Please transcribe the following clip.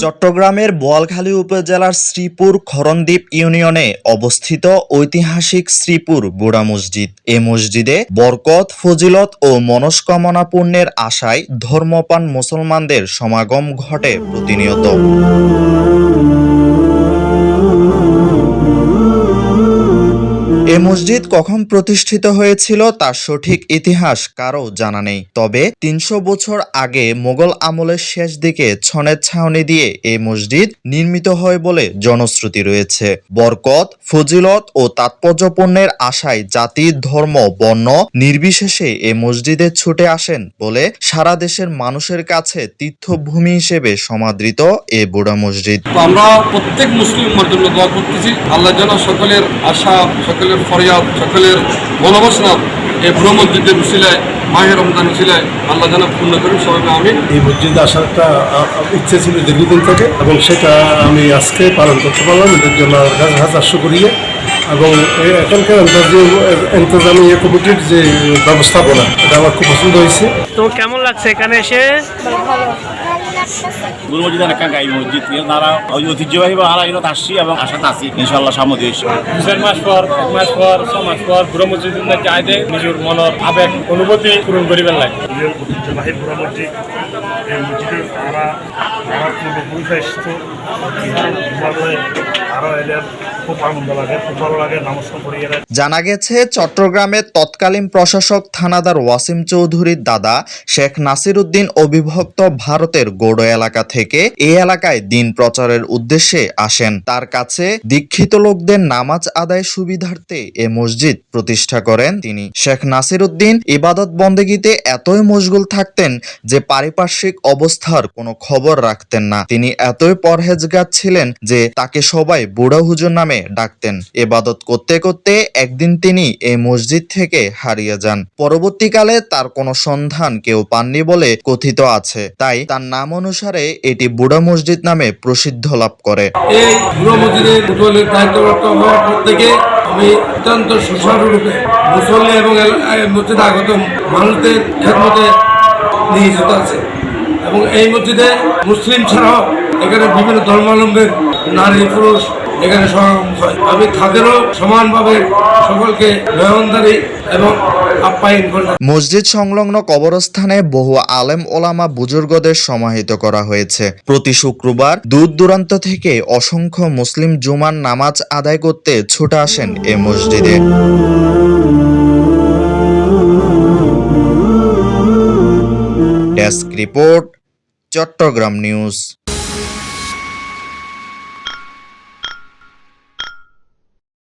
চট্টগ্রামের বোয়ালখালী উপজেলার শ্রীপুর খরণদ্বীপ ইউনিয়নে অবস্থিত ঐতিহাসিক শ্রীপুর বুড়া মসজিদ। এ মসজিদে বরকত, ফজিলত ও মনস্কামনা পূর্ণের আশায় ধর্মপান মুসলমানদের সমাগম ঘটে প্রতিনিয়ত। মসজিদ কখন প্রতিষ্ঠিত হয়েছিল তার সঠিক ইতিহাস কারও জানা নেই। তবে তিনশো বছর আগে মোগল আমলের শেষ দিকে ছনের ছাউনি দিয়ে এই মসজিদ নির্মিত হয় বলে জনশ্রুতি রয়েছে। বরকত, ফজিলত ও তাৎপর্যপূর্ণের আশায় জাতি, ধর্ম, বর্ণ নির্বিশেষে এ মসজিদে ছুটে আসেন বলে সারা দেশের মানুষের কাছে তীর্থভূমি হিসেবে সমাদৃত এ বুড়া মসজিদ। আমরা প্রত্যেক মুসলিম জন্য দোয়া করতেছি, আল্লাহ যেন সকলের আশা, সকলের ফরিয়াদ সকলের মনোবাসনা এই মসজিদের উসিলায় মাহের রমজান উসিলায় আল্লাহ জানা পূর্ণ করেন সবাই আমি এই মসজিদে আসার একটা ইচ্ছে ছিল দীর্ঘদিন থেকে, এবং সেটা আমি আজকে পালন করতে পারলাম। এদের জন্য কাছে হাজার শুকরিয়ে এবং এখানকার যে এন্তজামি কমিটির যে ব্যবস্থাপনা, এটা আমার খুব পছন্দ হয়েছে। তো কেমন লাগছে এখানে এসে? গুরু মসজিদ একটা গাই মসজিদ তারা ওই ঐতিহ্যবাহী বা হারা এগুলো আসছি এবং আশাতে আছি ইনশাল্লাহ সামনে এসে। চার মাস পর এক মাস পর ছ মাস পর বুড়ো মসজিদ যাই দে নিজের মনের আবেগ অনুভূতি পূরণ করিবার লাগে ঐতিহ্যবাহী পুরা মসজিদ এই মসজিদে তারা আমার পূর্বপুরুষ হিমালয়ে আরও এলে জানা গেছে, চট্টগ্রামের তৎকালীন প্রশাসক থানাদার ওয়াসিম চৌধুরীর দাদা শেখ নাসির উদ্দিন অবিভক্ত ভারতের গৌড় এলাকা থেকে এই এলাকায় দিন প্রচারের উদ্দেশ্যে আসেন। তার কাছে দীক্ষিত লোকদের নামাজ আদায় সুবিধার্থে এ মসজিদ প্রতিষ্ঠা করেন তিনি। শেখ নাসির উদ্দিন ইবাদত বন্দেগীতে এতই মশগুল থাকতেন যে পারিপার্শ্বিক অবস্থার কোনো খবর রাখতেন না। তিনি এতই পরহেজগার ছিলেন যে তাকে সবাই বুড়া হুজুর নামে ডাকতেন। এবাদত করতে করতে একদিন তিনি এই মসজিদ থেকে হারিয়ে যান। পরবর্তীকালে তার কোনো সন্ধান কেউ পাননি বলে কথিত আছে। তাই তার নাম অনুসারে এটি বুড়া মসজিদ নামে প্রসিদ্ধ লাভ করে। আমি অত্যন্ত সুচারুরূপে মুসল্লি এবং মসজিদে আগত মানুষদের খেদমতে নিয়োজিত আছে। এবং এই মসজিদে মুসলিম ছাড়াও এখানে বিভিন্ন ধর্মাবলম্বীর নারী পুরুষ এখানে সমাগম হয় আমি তাদেরও সমানভাবে সকলকে মেহমানদারি এবং মসজিদ সংলগ্ন কবরস্থানে বহু আলেম ওলামা বুজুর্গদের সমাহিত করা হয়েছে। প্রতি শুক্রবার দূর দূরান্ত থেকে অসংখ্য মুসলিম জুমার নামাজ আদায় করতে ছুটে আসেন এ মসজিদে। Desk report, Chattogram news.